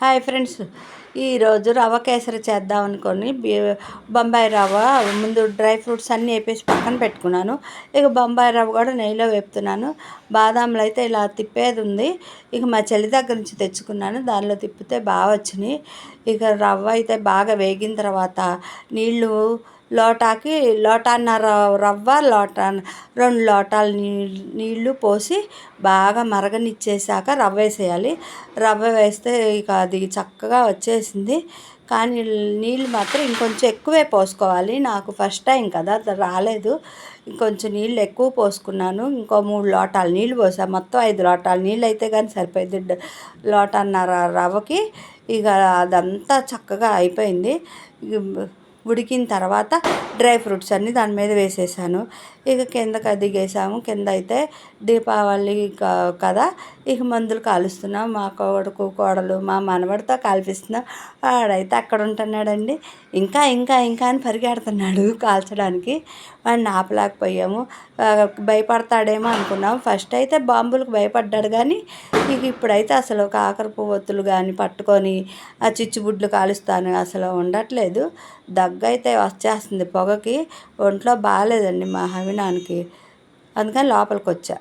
Hi friends. ఈరోజు రవ్వ కేసరి చేద్దాం అనుకొని బొంబాయి రవ్వ ముందు డ్రై ఫ్రూట్స్ అన్నీ వేపేసి పక్కన పెట్టుకున్నాను. ఇక బొంబాయి రవ్వ కూడా నెయ్యిలో వేపుతున్నాను. బాదాంలు అయితే ఇలా తిప్పేది ఉంది. ఇక మా చెల్లి దగ్గర నుంచి తెచ్చుకున్నాను. దానిలో తిప్పితే బాగా వచ్చినాయి. ఇక రవ్వ అయితే బాగా వేగిన తర్వాత నీళ్ళు లోటాకి లోటాన్నర రవ్వ లోటా రెండు లోటాలు నీళ్ళు పోసి బాగా మరగనిచ్చేసాక రవ్వ వేసేయాలి. రవ్వ వేస్తే ఇక అది చక్కగా వచ్చేసింది. కానీ నీళ్ళు మాత్రం ఇంకొంచెం ఎక్కువే పోసుకోవాలి. నాకు ఫస్ట్ టైం కదా అది రాలేదు. ఇంకొంచెం నీళ్ళు ఎక్కువ పోసుకున్నాను. ఇంకో మూడు లోటాలు నీళ్ళు పోసా. మొత్తం ఐదు లోటాలు నీళ్ళు అయితే కానీ సరిపోయింది. డ- లోటన్నర రవ్వకి ఇక అదంతా చక్కగా అయిపోయింది. ఉడికిన తర్వాత డ్రై ఫ్రూట్స్ అన్నీ దాని మీద వేసేసాను. ఇక కిందకి దిగేసాము కింద అయితే దీపావళి కదా? ఇక మందులు కాలుస్తున్నాం. మా కొడుకు కోడలు మా మనవడితో కాల్పిస్తున్నాం. వాడైతే అక్కడ ఉంటున్నాడండి. ఇంకా ఇంకా ఇంకా అని పరిగెడుతున్నాడు కాల్చడానికి. వాడిని ఆపలేకపోయాము. భయపడతాడేమో అనుకున్నాం. ఫస్ట్ అయితే బాంబులకు భయపడ్డాడు కానీ ఇక ఇప్పుడైతే అసలు కాకర పువ్వొత్తులు కానీ పట్టుకొని ఆ చిచ్చుబుడ్లు కాలుస్తాను. అసలు ఉండట్లేదు. దగ్గు అయితే వచ్చేస్తుంది పొగకి. ఒంట్లో బాగాలేదండి మా హవినానికి. అందుకని లోపలికి వచ్చా